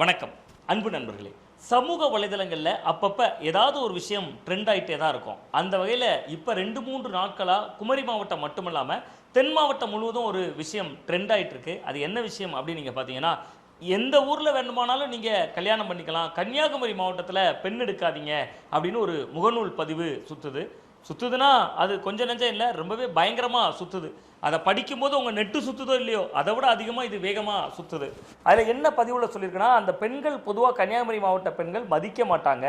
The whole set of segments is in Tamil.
வணக்கம். அன்பு நண்பர்களே சமூக வலைதளங்களில் அப்பப்போ ஏதாவது ஒரு விஷயம் ட்ரெண்ட் ஆகிட்டே தான் இருக்கும். அந்த வகையில் இப்போ ரெண்டு மூன்று நாட்களாக குமரி மாவட்டம் மட்டுமில்லாமல் தென் மாவட்டம் முழுவதும் ஒரு விஷயம் ட்ரெண்ட் ஆயிட்டு இருக்கு அது என்ன விஷயம் அப்படின்னு நீங்கள் பார்த்தீங்கன்னா எந்த ஊரில் வேண்டுமானாலும் நீங்கள் கல்யாணம் பண்ணிக்கலாம் கன்னியாகுமரி மாவட்டத்தில் பெண் எடுக்காதீங்க அப்படின்னு ஒரு முகநூல் பதிவு சுற்றுது சுற்றுதுன்னா அது கொஞ்சம் நெஞ்சம் இல்லை ரொம்பவே பயங்கரமாக சுற்றுது அதை படிக்கும்போது உங்கள் நெட்டு சுற்றுதோ இல்லையோ அதை விட அதிகமாக இது வேகமாக சுற்றுது அதில் என்ன பதிவில் சொல்லியிருக்குன்னா அந்த பெண்கள் பொதுவாக கன்னியாகுமரி மாவட்ட பெண்கள் மதிக்க மாட்டாங்க.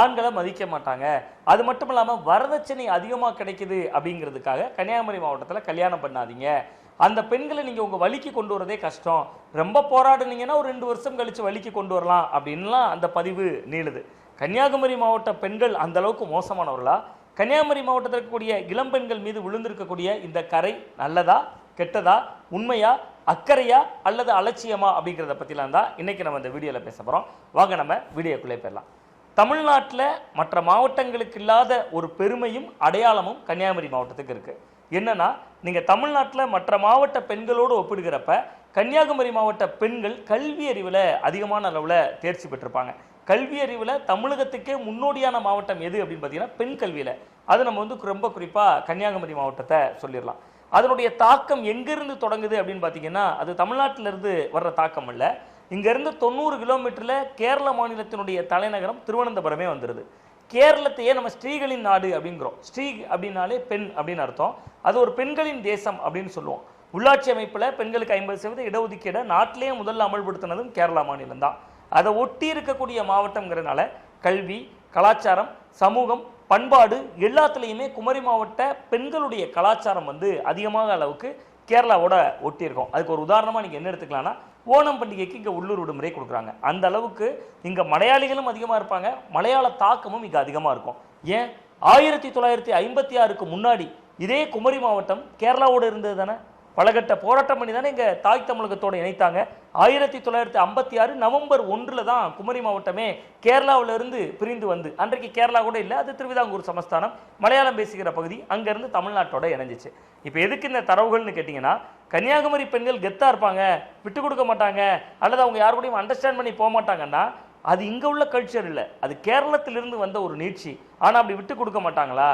ஆண்களை மதிக்க மாட்டாங்க. அது மட்டும் இல்லாமல் வரதட்சணை அதிகமாக கிடைக்குது அப்படிங்கிறதுக்காக கன்னியாகுமரி மாவட்டத்தில் கல்யாணம் பண்ணாதீங்க. அந்த பெண்களை நீங்கள் உங்கள் வழிக்கு கொண்டு வரதே கஷ்டம். ரொம்ப போராடுனீங்கன்னா ஒரு ரெண்டு வருஷம் கழித்து வழிக்கு கொண்டு வரலாம் அப்படின்லாம் அந்த பதிவு நீளுது. கன்னியாகுமரி மாவட்ட பெண்கள் அந்த அளவுக்கு மோசமானவர்களா? கன்னியாகுமரி மாவட்டத்தில் இருக்கக்கூடிய இளம்பெண்கள் மீது விழுந்திருக்கக்கூடிய இந்த கரை நல்லதா கெட்டதா உண்மையா அக்கறையா அல்லது அலட்சியமா அப்படிங்கிறத பற்றிலாம் தான் இன்றைக்கி நம்ம இந்த வீடியோவில் பேச போகிறோம் வாங்க நம்ம வீடியோக்குள்ளே போயிடலாம். தமிழ்நாட்டில் மற்ற மாவட்டங்களுக்கு இல்லாத ஒரு பெருமையும் அடையாளமும் கன்னியாகுமரி மாவட்டத்துக்கு இருக்குது என்னென்னா நீங்கள் தமிழ்நாட்டில் மற்ற மாவட்ட பெண்களோடு ஒப்பிடுகிறப்ப கன்னியாகுமரி மாவட்ட பெண்கள் கல்வி அறிவில் அதிகமான அளவில் தேர்ச்சி பெற்றிருப்பாங்க. கல்வி அறிவில் தமிழகத்துக்கே முன்னோடியான மாவட்டம் எது அப்படின்னு பார்த்தீங்கன்னா பெண் கல்வியில். அது நம்ம வந்து ரொம்ப குறிப்பாக கன்னியாகுமரி மாவட்டத்தை சொல்லிடலாம். அதனுடைய தாக்கம் எங்கேருந்து தொடங்குது அப்படின்னு பார்த்தீங்கன்னா அது தமிழ்நாட்டிலிருந்து வர்ற தாக்கம் இல்லை. இங்கேருந்து தொண்ணூறு கிலோமீட்டரில் கேரள மாநிலத்தினுடைய தலைநகரம் திருவனந்தபுரமே வந்துடுது கேரளத்தையே நம்ம ஸ்ரீகளின் நாடு அப்படிங்கிறோம். ஸ்ரீ அப்படின்னாலே பெண் அப்படின்னு அர்த்தம். அது ஒரு பெண்களின் தேசம் அப்படின்னு சொல்லுவோம். உள்ளாட்சி அமைப்பில் பெண்களுக்கு ஐம்பது சதவீத இடஒதுக்கீடை நாட்டிலேயே முதல்ல அமல்படுத்தினதும் கேரளா மாநிலம் தான் அதை ஒட்டி இருக்கக்கூடிய மாவட்டங்கிறதுனால கல்வி கலாச்சாரம் சமூகம் பண்பாடு எல்லாத்துலேயுமே குமரி மாவட்ட பெண்களுடைய கலாச்சாரம் வந்து அதிகமாக அளவுக்கு கேரளாவோட ஒட்டியிருக்கோம். அதுக்கு ஒரு உதாரணமாக நீங்கள் என்ன எடுத்துக்கலாம்னா ஓணம் பண்டிகைக்கு இங்கே உள்ளூர் விடுமுறை கொடுக்குறாங்க. அந்த அளவுக்கு இங்கே மலையாளிகளும் அதிகமாக இருப்பாங்க. மலையாள தாக்கமும் இங்கே அதிகமாக இருக்கும். ஏன்? ஆயிரத்தி தொள்ளாயிரத்தி ஐம்பத்தி ஆறுக்கு முன்னாடி இதே குமரி மாவட்டம் கேரளாவோடு இருந்தது தானே? பலகட்ட போராட்டம் பண்ணி தானே இங்கே தாய் தமிழகத்தோடு இணைத்தாங்க. ஆயிரத்தி தொள்ளாயிரத்தி ஐம்பத்தி ஆறு நவம்பர் ஒன்றில் தான் குமரி மாவட்டமே கேரளாவிலிருந்து பிரிந்து வந்து. அன்றைக்கு கேரளா கூட இல்லை அது திருவிதாங்கூர் சமஸ்தானம். மலையாளம் பேசுகிற பகுதி அங்கேருந்து தமிழ்நாட்டோட இணைஞ்சிச்சு. இப்போ எதுக்கு இந்த தரவுகள்னு கேட்டிங்கன்னா கன்னியாகுமரி பெண்கள் கெத்தாக இருப்பாங்க விட்டு கொடுக்க மாட்டாங்க அல்லது அவங்க யார் கூடயும் அண்டர்ஸ்டாண்ட் பண்ணி போக மாட்டாங்கன்னா அது இங்கே உள்ள கல்ச்சர் இல்லை. அது கேரளத்திலிருந்து வந்த ஒரு நீட்சி. ஆனால் அப்படி விட்டு கொடுக்க மாட்டாங்களா?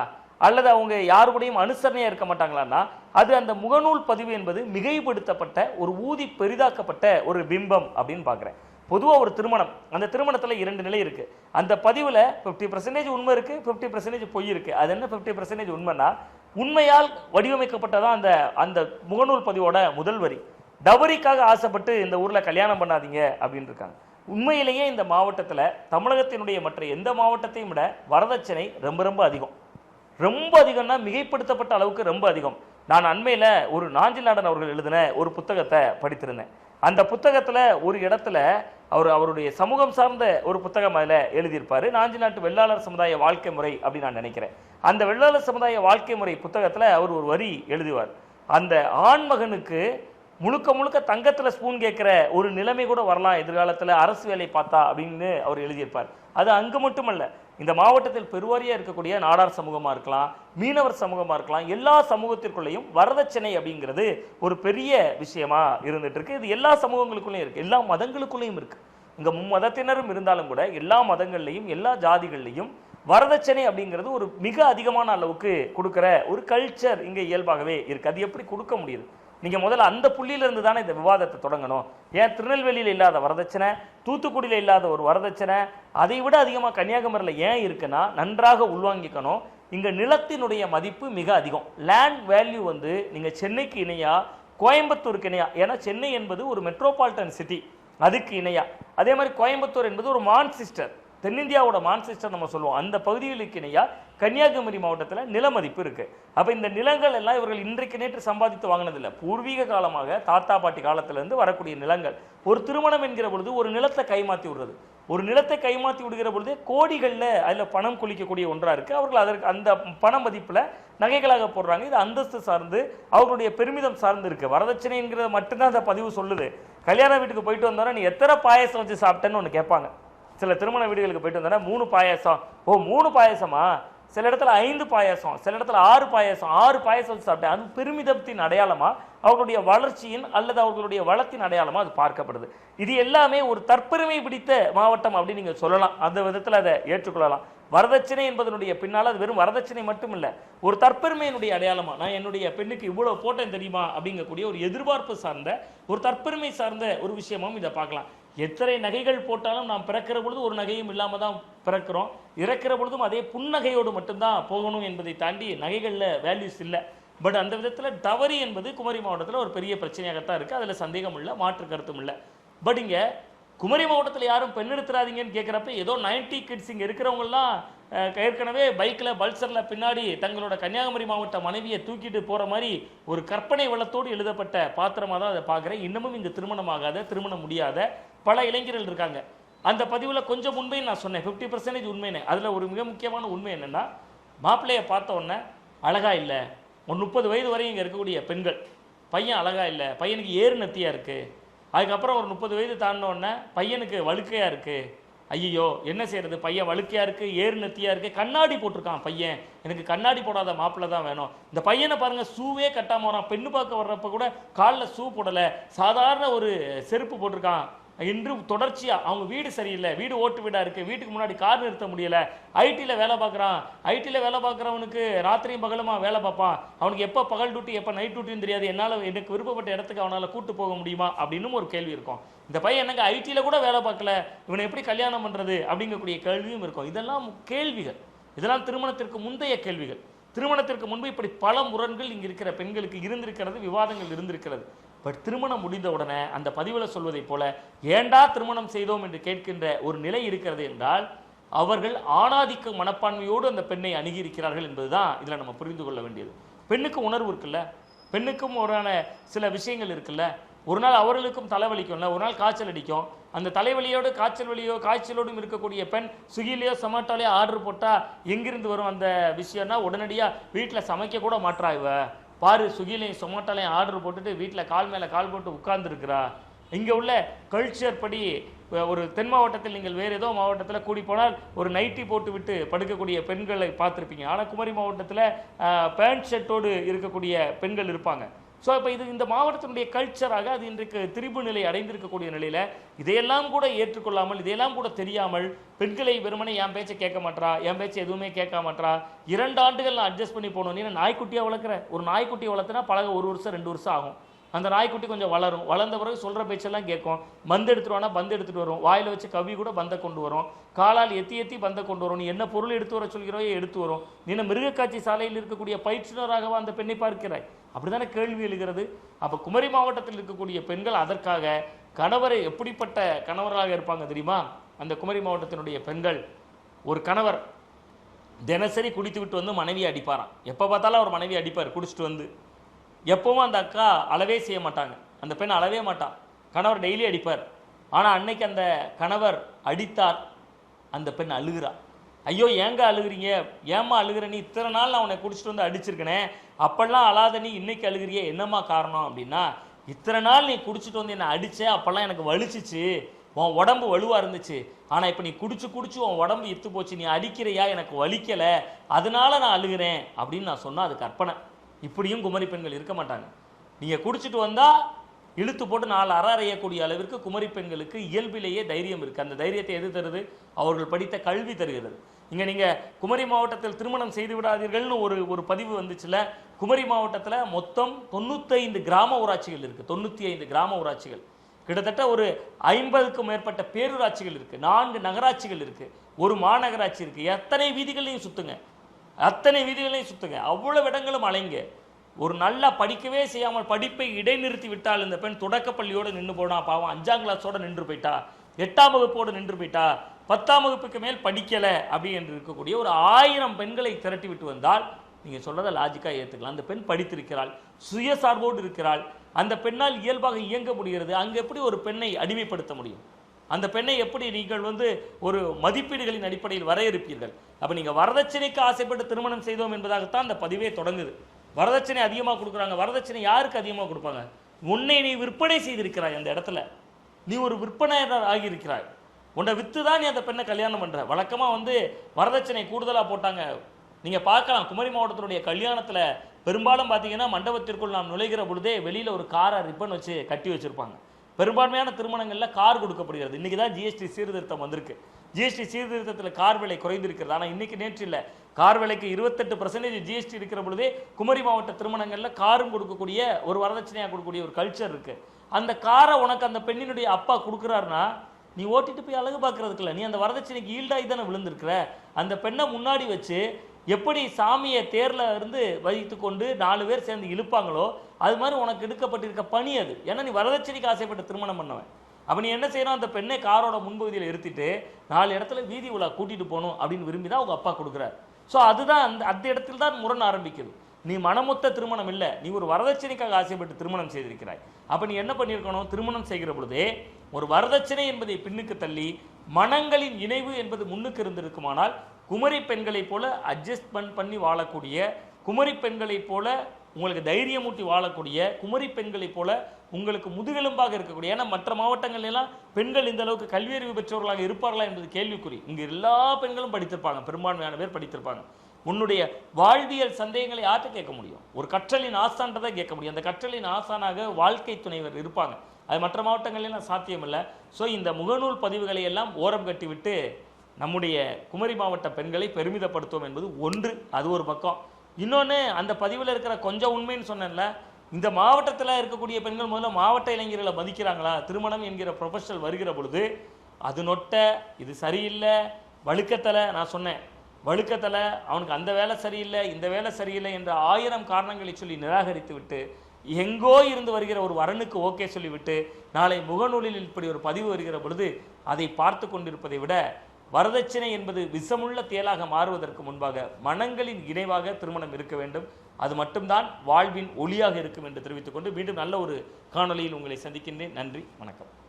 அல்லது அவங்க யாரு கூடயும் அனுசரணையாக இருக்க மாட்டாங்களான்னா அது அந்த முகநூல் பதிவு என்பது மிகைப்படுத்தப்பட்ட ஒரு ஊதி பெரிதாக்கப்பட்ட ஒரு பிம்பம் அப்படின்னு பார்க்குறேன். பொதுவாக ஒரு திருமணம். அந்த திருமணத்தில் இரண்டு நிலை இருக்குது அந்த பதிவில் ஃபிஃப்டி பர்சன்டேஜ் உண்மை இருக்குது ஃபிஃப்டி பர்சன்டேஜ் பொய் இருக்குது அது என்ன ஃபிஃப்டி பர்சன்டேஜ் உண்மைன்னா உண்மையால் வடிவமைக்கப்பட்டதான் அந்த அந்த முகநூல் பதிவோட முதல் வரி. டவரிக்காக ஆசைப்பட்டு இந்த ஊரில் கல்யாணம் பண்ணாதீங்க அப்படின்னு இருக்காங்க. உண்மையிலேயே இந்த மாவட்டத்தில் தமிழகத்தினுடைய மற்ற எந்த மாவட்டத்தையும் விட வரதட்சணை ரொம்ப ரொம்ப அதிகம். ரொம்ப அதிகம்னா மிகைப்படுத்தப்பட்ட அளவுக்கு ரொம்ப அதிகம். நான் அண்மையில் ஒரு நாஞ்சிலாடன் அவர்கள் எழுதின ஒரு புத்தகத்தை படித்திருந்தேன். அந்த புத்தகத்தில் ஒரு இடத்துல அவர் அவருடைய சமூகம் சார்ந்த ஒரு புத்தகம் அதில் எழுதியிருப்பார். நாஞ்சி நாட்டு வெள்ளாளர் சமுதாய வாழ்க்கை முறை அப்படின்னு நான் நினைக்கிறேன். அந்த வெள்ளாளர் சமுதாய வாழ்க்கை முறை புத்தகத்தில் அவர் ஒரு வரி எழுதுவார். அந்த ஆண்மகனுக்கு முழுக்க முழுக்க தங்கத்தில் ஸ்பூன் கேட்குற ஒரு நிலைமை கூட வரலாம் எதிர்காலத்தில் அரசு வேலை பார்த்தா அப்படின்னு அவர் எழுதியிருப்பார். அது அங்கு மட்டுமல்ல இந்த மாவட்டத்தில் பெருவாரியாக இருக்கக்கூடிய நாடார் சமூகமாக இருக்கலாம் மீனவர் சமூகமாக இருக்கலாம் எல்லா சமூகத்திற்குள்ளேயும் வரதட்சணை அப்படிங்கிறது ஒரு பெரிய விஷயமா இருந்துட்டு இருக்கு இது எல்லா சமூகங்களுக்குள்ளேயும் இருக்கு. எல்லா மதங்களுக்குள்ளேயும் இருக்கு. இங்கே மும்மதத்தினரும் இருந்தாலும் கூட எல்லா மதங்கள்லையும் எல்லா ஜாதிகள்லையும் வரதட்சணை அப்படிங்கிறது ஒரு மிக அதிகமான அளவுக்கு கொடுக்குற ஒரு கல்ச்சர் இங்கே இயல்பாகவே இருக்குது அது எப்படி கொடுக்க முடியுது? நீங்கள் முதல்ல அந்த புள்ளியிலிருந்து தானே இந்த விவாதத்தை தொடங்கணும். ஏன் திருநெல்வேலியில் இல்லாத வரதட்சணை தூத்துக்குடியில் இல்லாத ஒரு வரதட்சணை அதை விட அதிகமாக கன்னியாகுமரியில் ஏன் இருக்குன்னா நன்றாக உள்வாங்கிக்கணும். இங்கே நிலத்தினுடைய மதிப்பு மிக அதிகம். லேண்ட் வேல்யூ வந்து நீங்கள் சென்னைக்கு இணையாக கோயம்புத்தூருக்கு இணையாக ஏன்னா சென்னை என்பது ஒரு மெட்ரோபாலிட்டன் சிட்டி அதுக்கு இணையாக அதே மாதிரி கோயம்புத்தூர் என்பது ஒரு மான்சிஸ்டர் தென்னிந்தியாவோட மான்செஸ்டர் நம்ம சொல்லுவோம். அந்த பகுதிகளுக்கு இணையாக கன்னியாகுமரி மாவட்டத்தில் நில மதிப்பு அப்போ இந்த நிலங்கள் எல்லாம் இவர்கள் இன்றைக்கு நேற்று சம்பாதித்து வாங்கினதில்லை. பூர்வீக காலமாக தாத்தா பாட்டி காலத்திலேருந்து வரக்கூடிய நிலங்கள். ஒரு திருமணம் என்கிற பொழுது ஒரு நிலத்தை கைமாற்றி விடுறது. ஒரு நிலத்தை கைமாற்றி விடுகிற பொழுது கோடிகளில் அதில் பணம் குளிக்கக்கூடிய ஒன்றாக இருக்குது அவர்கள் அதற்கு அந்த பண மதிப்பில் நகைகளாக போடுறாங்க. இது அந்தஸ்து சார்ந்து அவர்களுடைய பெருமிதம் சார்ந்து இருக்குது வரதட்சணை என்கிறத மட்டும்தான் அந்த பதிவு சொல்லுது. கல்யாண வீட்டுக்கு போயிட்டு வந்தோன்னா நீ எத்தனை பாயசம் வச்சு சாப்பிட்டேன்னு ஒன்று கேட்பாங்க. சில திருமண வீடுகளுக்கு போயிட்டு வந்தோன்னா மூணு பாயாசம். ஓ மூணு பாயாசமா? சில இடத்துல ஐந்து பாயாசம் சில இடத்துல ஆறு பாயாசம். ஆறு பாயாசம் வச்சு சாப்பிட்டேன். அது பெருமிதத்தின் அடையாளமா? அவர்களுடைய வளர்ச்சியின் அல்லது அவர்களுடைய வளத்தின் அடையாளமா அது பார்க்கப்படுது. இது எல்லாமே ஒரு தற்பெருமை பிடித்த மாவட்டம் அப்படின்னு நீங்க சொல்லலாம். அந்த விதத்தில் அதை ஏற்றுக்கொள்ளலாம். வரதட்சணை என்பதனுடைய பின்னால் அது வெறும் வரதட்சணை மட்டும் இல்லை ஒரு தற்பெருமையினுடைய அடையாளமா? நான் என்னுடைய பெண்ணுக்கு இவ்வளவு போட்டேன் தெரியுமா? அப்படிங்கக்கூடிய ஒரு எதிர்பார்ப்பு சார்ந்த ஒரு தற்பெருமை சார்ந்த ஒரு விஷயமும் இதை பார்க்கலாம். எத்தனை நகைகள் போட்டாலும் நாம் பிறக்கிற பொழுது ஒரு நகையும் இல்லாமல் தான் பிறக்கிறோம். இறக்கிற பொழுதும் அதே புன்னகையோடு மட்டும்தான் போகணும் என்பதை தாண்டி நகைகளில் வேல்யூஸ் இல்லை. பட் அந்த விதத்தில் தவறி என்பது குமரி மாவட்டத்தில் ஒரு பெரிய பிரச்சனையாகத்தான் இருக்குது அதில் சந்தேகம் இல்லை மாற்று கருத்தும் இல்லை. பட் இங்கே குமரி மாவட்டத்தில் யாரும் பெண் எடுத்துறாதீங்கன்னு கேட்குறப்ப ஏதோ 90 கிட்ஸ் இங்கே இருக்கிறவங்கலாம் ஏற்கனவே பைக்கில் பல்சரில் பின்னாடி தங்களோட கன்னியாகுமரி மாவட்ட மனைவியை தூக்கிட்டு போகிற மாதிரி ஒரு கற்பனை வளத்தோடு எழுதப்பட்ட பாத்திரமாக தான் அதை பார்க்குறேன். இன்னமும் இங்கே திருமணமாகாத திருமணம் முடியாத பல இளைஞர்கள் இருக்காங்க. அந்த பதிவில் கொஞ்சம் உண்மைன்னு நான் சொன்னேன். ஃபிஃப்டி பர்சன்டேஜ் உண்மைன்னு. அதில் ஒரு மிக முக்கியமான உண்மை என்னென்னா மாப்பிள்ளையை பார்த்த உடனே அழகாக இல்லை. ஒரு முப்பது வயது வரையும் இங்கே இருக்கக்கூடிய பெண்கள் பையன் அழகா இல்லை. பையனுக்கு ஏறு நத்தியாக இருக்குது அதுக்கப்புறம் ஒரு முப்பது வயது தாண்டினோடனே பையனுக்கு வழுக்கையாக இருக்குது ஐயோ என்ன செய்கிறது பையன் வழுக்கையாக இருக்குது ஏறு நத்தியாக இருக்குது கண்ணாடி போட்டிருக்கான் பையன். எனக்கு கண்ணாடி போடாத மாப்பிள்ளை தான் வேணும். இந்த பையனை பாருங்க ஷூவே கட்டாமல் வரான். பெண்ணு பார்க்க வர்றப்ப கூட காலில் ஷூ போடலை. சாதாரண ஒரு செருப்பு போட்டிருக்கான். இன்று தொடர்ச்சியாக அவங்க வீடு சரியில்லை வீடு ஓட்டு வீடாக இருக்குது வீட்டுக்கு முன்னாடி கார் நிறுத்த முடியலை. ஐடியில் வேலை பார்க்குறான். ஐடியில் வேலை பார்க்குறவனுக்கு ராத்திரியும் பகலுமா வேலை பார்ப்பான். அவனுக்கு எப்போ பகல் டியூட்டி எப்போ நைட் டியூட்டின்னு தெரியாது. என்னால் எனக்கு விருப்பப்பட்ட இடத்துக்கு அவனால் கூட்டு போக முடியுமா அப்படின்னு ஒரு கேள்வி இருக்கும். இந்த பையன் என்னங்க ஐடியில் கூட வேலை பார்க்கல. இவனை எப்படி கல்யாணம் பண்ணுறது அப்படிங்கக்கூடிய கேள்வியும் இருக்கும். இதெல்லாம் கேள்விகள். இதெல்லாம் திருமணத்திற்கு முந்தைய கேள்விகள். திருமணத்திற்கு முன்பு இப்படி பல முரண்கள் இங்கே இருக்கிற பெண்களுக்கு இருந்திருக்கிறது விவாதங்கள் இருந்திருக்கிறது. பட் திருமணம் முடிந்த உடனே அந்த பதிவில் சொல்வதைப் போல ஏண்டா திருமணம் செய்தோம்? என்று கேட்கின்ற ஒரு நிலை இருக்கிறது என்றால் அவர்கள் ஆணாதிக்க மனப்பான்மையோடு அந்த பெண்ணை அணுகி இருக்கிறார்கள் என்பதுதான் இதில் நம்ம புரிந்து கொள்ள வேண்டியது. பெண்ணுக்கு உணர்வு இருக்குல்ல? பெண்ணுக்கும் ஒரான சில விஷயங்கள் இருக்குல்ல? ஒரு நாள் அவர்களுக்கும் தலைவலிக்கும்ல ஒரு நாள் காய்ச்சல் அடிக்கும். அந்த தலைவலியோடு காய்ச்சல் வலியோ காய்ச்சலோடும் இருக்கக்கூடிய பெண் சுகிலேயோ சொமாட்டோலையோ ஆர்டர் போட்டால் எங்கிருந்து வரும் அந்த விஷயம்னா உடனடியாக வீட்டில் சமைக்க கூட மாட்றா இவ. பாரு சுகிலையும் சொமாட்டோலையும் ஆர்டர் போட்டுட்டு வீட்டில் கால் மேலே கால் போட்டு உட்கார்ந்துருக்குறா. இங்கே உள்ள கல்ச்சர் படி ஒரு தென் மாவட்டத்தில் நீங்கள் வேறு ஏதோ மாவட்டத்தில் கூடி போனால் ஒரு நைட்டி போட்டு விட்டு படுக்கக்கூடிய பெண்களை பார்த்துருப்பீங்க. ஆனால் குமரி மாவட்டத்தில் பேண்ட் ஷர்ட்டோடு இருக்கக்கூடிய பெண்கள் இருப்பாங்க. ஸோ இப்போ இது இந்த மாவட்டத்தினுடைய கல்ச்சராக அது இன்றைக்கு திரிபு நிலை அடைந்திருக்கக்கூடிய நிலையில் இதையெல்லாம் கூட ஏற்றுக்கொள்ளாமல் இதையெல்லாம் கூட தெரியாமல் பெண்களை வெறுமனே என் பேச்சை கேட்க மாட்டா என் பேச்சை எதுவுமே கேட்க மாட்றா இரண்டு ஆண்டுகள் நான் அட்ஜஸ்ட் பண்ணி போகணும் நீ நாய்க்குட்டியாக வளர்க்குற ஒரு நாய்க்குட்டியை வளர்த்துனா பழக ஒரு வருஷம் ரெண்டு வருஷம் ஆகும். அந்த நாய்க்குட்டி கொஞ்சம் வளரும். வளர்ந்த பிறகு சொல்கிற பேச்செல்லாம் கேட்கும். பந்து எடுத்துகிட்டு வானா பந்து எடுத்துகிட்டு வரும். வாயில் வச்சு கவி கூட பந்தை கொண்டு வரும். காலால் எத்தி எத்தி பந்தை கொண்டு வரும். நீ என்ன பொருள் எடுத்து வர சொல்கிறோயோ எடுத்து வரும். நீ மிருகக்காட்சி சாலையில் இருக்கக்கூடிய பயிற்றுனராகவா அந்த பெண்ணை பார்க்கிறாய்? அப்படிதானே கேள்வி எழுகிறது. அப்போ குமரி மாவட்டத்தில் இருக்கக்கூடிய பெண்கள் அதற்காக கணவரை எப்படிப்பட்ட கணவராக இருப்பாங்க தெரியுமா? அந்த குமரி மாவட்டத்தினுடைய பெண்கள். ஒரு கணவர் தினசரி குடித்து விட்டு வந்து மனைவியை அடிப்பாராம். எப்போ பார்த்தாலும் அவர் மனைவி அடிப்பார் குடிச்சிட்டு வந்து. எப்பவும் அந்த அக்கா அளவே செய்ய மாட்டாங்க. அந்த பெண் அளவே மாட்டான் கணவர் டெய்லி அடிப்பார். ஆனால் அன்னைக்கு அந்த கணவர் அடித்தார். அந்த பெண் அழுகிறா. ஐயோ ஏங்க அழுகுறீங்க? ஏம்மா அழுகுற? நீ இத்தனை நாள் நான் உன்னை குடிச்சிட்டு வந்து அடிச்சிருக்கனே. அப்பெல்லாம் அழாத நீ இன்னைக்கு அழுகுறியே? என்னம்மா காரணம்? அப்படின்னா இத்தனை நாள் நீ குடிச்சிட்டு வந்து என்னை அடிச்ச? அப்பெல்லாம் எனக்கு வலிச்சிச்சு. உன் உடம்பு வலுவாக இருந்துச்சு. ஆனால் இப்போ நீ குடிச்சு குடிச்சு உன் உடம்பு இத்து போச்சு. நீ அடிக்கிறையா? எனக்கு வலிக்கலை. அதனால நான் அழுகிறேன். அப்படின்னு நான் சொன்னால் அது கற்பனை. இப்படியும் குமரி பெண்கள் இருக்க மாட்டாங்க. நீங்கள் குடிச்சிட்டு வந்தால் இழுத்து போட்டு நாலு அற அறையக்கூடிய அளவிற்கு குமரி பெண்களுக்கு இயல்பிலேயே தைரியம் இருக்குது அந்த தைரியத்தை எது தருது? அவர்கள் படித்த கல்வி தருகிறது. இங்கே நீங்கள் குமரி மாவட்டத்தில் திருமணம் செய்து விடாதீர்கள்னு ஒரு ஒரு பதிவு வந்துச்சுல. குமரி மாவட்டத்தில் மொத்தம் தொண்ணூத்தைந்து கிராம ஊராட்சிகள் இருக்குது தொண்ணூற்றி ஐந்து கிராம ஊராட்சிகள். கிட்டத்தட்ட ஒரு ஐம்பதுக்கும் மேற்பட்ட பேரூராட்சிகள் இருக்குது நான்கு நகராட்சிகள் இருக்குது ஒரு மாநகராட்சி இருக்குது எத்தனை வீதிகளையும் சுற்றுங்க அத்தனை வீதிகளையும் சுத்துங்க. அவ்வளோ இடங்களும் அலைங்க. ஒரு நல்லா படிக்கவே செய்யாமல் படிப்பை இடைநிறுத்தி விட்டால் இந்த பெண் தொடக்கப்பள்ளியோடு நின்று போனா பாவம். அஞ்சாம் கிளாஸோட நின்று போயிட்டா. எட்டாம் வகுப்போடு நின்று போயிட்டா. பத்தாம் வகுப்புக்கு மேல் படிக்கலை அப்படி என்று இருக்கக்கூடிய ஒரு ஆயிரம் பெண்களை திரட்டி விட்டு வந்தால் நீங்கள் சொல்கிறத லாஜிக்காக ஏற்றுக்கலாம் அந்த பெண் படித்திருக்கிறாள். சுயசார்போடு இருக்கிறாள். அந்த பெண்ணால் இயல்பாக இயங்க முடிகிறது. அங்கே எப்படி ஒரு பெண்ணை அடிமைப்படுத்த முடியும்? அந்த பெண்ணை எப்படி நீங்கள் வந்து ஒரு மதிப்பீடுகளின் அடிப்படையில் வரையறுப்பீர்கள்? அப்போ நீங்கள் வரதட்சணைக்கு ஆசைப்பட்டு திருமணம் செய்தோம் என்பதாகத்தான் அந்த பதிவே தொடங்குது. வரதட்சணை அதிகமாக கொடுக்குறாங்க. வரதட்சணை யாருக்கு அதிகமாக கொடுப்பாங்க? உன்னை நீ விற்பனை செய்திருக்கிறாய் அந்த இடத்துல. நீ ஒரு விற்பனையாளர் ஆகியிருக்கிறாய். உன்னை வித்து தான் நீ அந்த பெண்ணை கல்யாணம் பண்ணுற வழக்கமாக வந்து வரதட்சணை கூடுதலாக போட்டாங்க. நீங்கள் பார்க்கலாம். குமரி மாவட்டத்தினுடைய கல்யாணத்தில் பெரும்பாலும் பார்த்தீங்கன்னா மண்டபத்திற்குள் நாம் நுழைகிற பொழுதே வெளியில் ஒரு காரை ரிப்பன் வச்சு கட்டி வச்சுருப்பாங்க. பெரும்பான்மையான திருமணங்களில் கார் கொடுக்கப்படுகிறது. இன்றைக்கி தான் ஜிஎஸ்டி சீர்திருத்தம் வந்திருக்கு. ஜிஎஸ்டி சீர்திருத்தத்தில் கார் விலை குறைந்திருக்கிறது. ஆனால் இன்றைக்கி நேற்று இல்லை. கார் விலைக்கு இருபத்தெட்டு பர்சன்டேஜ் ஜிஎஸ்டி இருக்கிற பொழுதே குமரி மாவட்ட திருமணங்களில் காரும் கொடுக்கக்கூடிய ஒரு வரதட்சணையாக கொடுக்கக்கூடிய ஒரு கல்ச்சர் இருக்குது அந்த காரை உனக்கு அந்த பெண்ணினுடைய அப்பா கொடுக்குறாருன்னா நீ ஓட்டிட்டு போய் அழகு பார்க்கறதுக்கு இல்லை. நீ அந்த வரதட்சணைக்கு ஈல்டாகி தானே விழுந்திருக்கிற. அந்த பெண்ணை முன்னாடி வச்சு எப்படி சாமியை தேரில் இருந்து வைத்து கொண்டு நாலு பேர் சேர்ந்து இழுப்பாங்களோ அது மாதிரி உனக்கு எடுக்கப்பட்டிருக்க பணி அது. ஏன்னா நீ வரதட்சணைக்கு ஆசைப்பட்டு திருமணம் பண்ணவன். அப்போ நீ என்ன செய்யணும்? அந்த பெண்ணை காரோட முன்பகுதியில் இருத்திட்டு நாலு இடத்துல வீதி உலா கூட்டிகிட்டு போகணும் அப்படின்னு விரும்பி தான் அவங்க அப்பா கொடுக்குறாரு. ஸோ அதுதான் அந்த அந்த இடத்துல தான் முரண் ஆரம்பிக்குது. நீ மனமொத்த திருமணம் இல்லை. நீ ஒரு வரதட்சணைக்காக ஆசைப்பட்டு திருமணம் செய்திருக்கிறாய். அப்போ நீ என்ன பண்ணியிருக்கணும்? திருமணம் செய்கிற பொழுதே ஒரு வரதட்சணை என்பதை பின்னுக்கு தள்ளி மனங்களின் இணைவு என்பது முன்னுக்கு இருந்திருக்குமானால் குமரி பெண்களைப் போல அட்ஜஸ்ட்மெண்ட் பண்ணி வாழக்கூடிய குமரி பெண்களைப் போல உங்களுக்கு தைரியமூட்டி வாழக்கூடிய குமரி பெண்களைப் போல உங்களுக்கு முதுகெலும்பாக இருக்கக்கூடிய ஏன்னா மற்ற மாவட்டங்களிலெல்லாம் பெண்கள் இந்த அளவுக்கு கல்வியறிவு பெற்றவர்களாக இருப்பார்களா என்பது கேள்விக்குறி. இங்கு எல்லா பெண்களும் படித்திருப்பாங்க பெரும்பான்மையான பேர் படித்திருப்பாங்க. உன்னுடைய வாழ்வியல் சந்தேகங்களை யார்கிட்ட கேட்க முடியும்? ஒரு கற்றலின் ஆசான்றதை கேட்க முடியும். அந்த கற்றலின் ஆசானாக வாழ்க்கை துணைவர் இருப்பாங்க. அது மற்ற மாவட்டங்கள்லாம் சாத்தியம் இல்லை ஸோ இந்த முகநூல் பதிவுகளை எல்லாம் ஓரம் கட்டிவிட்டு நம்முடைய குமரி மாவட்ட பெண்களை பெருமிதப்படுத்துவோம் என்பது ஒன்று அது ஒரு பக்கம். இன்னொன்று அந்த பதிவில் இருக்கிற கொஞ்சம் உண்மைன்னு சொன்னேன்ல இந்த மாவட்டத்தில் இருக்கக்கூடிய பெண்கள் முதல்ல மாவட்ட இளைஞர்களை மதிக்கிறாங்களா? திருமணம் என்கிற ப்ரொஃபஷனல் வருகிற பொழுது அது நொட்ட இது சரியில்லை வழுக்கத்தலை நான் சொன்னேன். வழுக்கத்தலை அவனுக்கு அந்த வேலை சரியில்லை இந்த வேலை சரியில்லை என்ற ஆயிரம் காரணங்களை சொல்லி நிராகரித்து விட்டு எங்கோ இருந்து வருகிற ஒரு வரனுக்கு ஓகே சொல்லிவிட்டு நாளை முகநூலில் இப்படி ஒரு பதிவு வருகிற பொழுது அதை பார்த்து கொண்டிருப்பதை விட வரதட்சணை என்பது விஷமுள்ள தேலாக மாறுவதற்கு முன்பாக மனங்களின் இணைவாக திருமணம் இருக்க வேண்டும். அது மட்டும்தான் வாழ்வின் ஒளியாக இருக்கும் என்று தெரிவித்துக்கொண்டு மீண்டும் நல்ல ஒரு காணொளியில் உங்களை சந்திக்கின்றேன். நன்றி வணக்கம்.